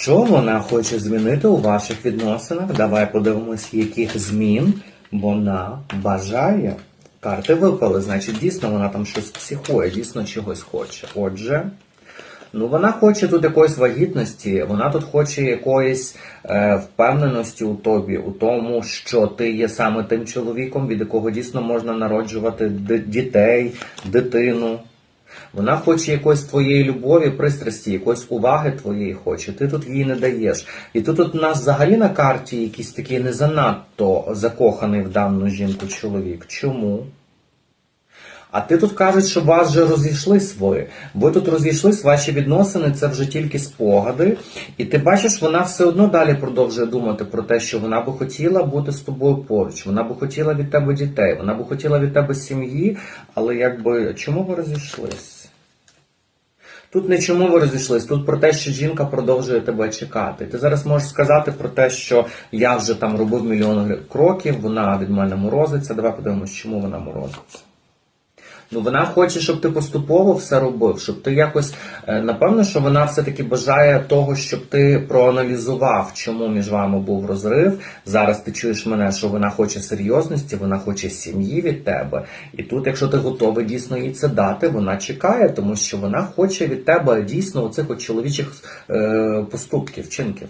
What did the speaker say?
Що вона хоче змінити у ваших відносинах? Давай подивимось, яких змін вона бажає. Карти випали, значить, дійсно вона там щось психує, дійсно чогось хоче. Отже, ну вона хоче тут якоїсь вагітності, вона тут хоче якоїсь е, впевненості у тобі, у тому, що ти є саме тим чоловіком, від якого дійсно можна народжувати дітей, дитину. Вона хоче якоїсь твоєї любові, пристрасті, якоїсь уваги твоєї хоче. Ти тут їй не даєш. І тут от у нас взагалі на карті якийсь такий не занадто закоханий в дану жінку чоловік. Чому? А ти тут кажуть, що вас вже розійшлись ви. Ви тут розійшлись, ваші відносини це вже тільки спогади. І ти бачиш, вона все одно далі продовжує думати про те, що вона би хотіла бути з тобою поруч, вона би хотіла від тебе дітей, вона би хотіла від тебе сім'ї, але якби чому ви розійшлись? Тут не чому ви розійшлись, тут про те, що жінка продовжує тебе чекати. Ти зараз можеш сказати про те, що я вже там робив мільйон кроків, вона від мене морозиться. Давай подивимось, чому вона морозиться. Ну, вона хоче, щоб ти поступово все робив, щоб ти якось е, напевно, що вона все-таки бажає того, щоб ти проаналізував, чому між вами був розрив. Зараз ти чуєш мене, що вона хоче серйозності, вона хоче сім'ї від тебе. І тут, якщо ти готовий дійсно їй це дати, вона чекає, тому що вона хоче від тебе дійсно оцих от чоловічих е, поступків, вчинків.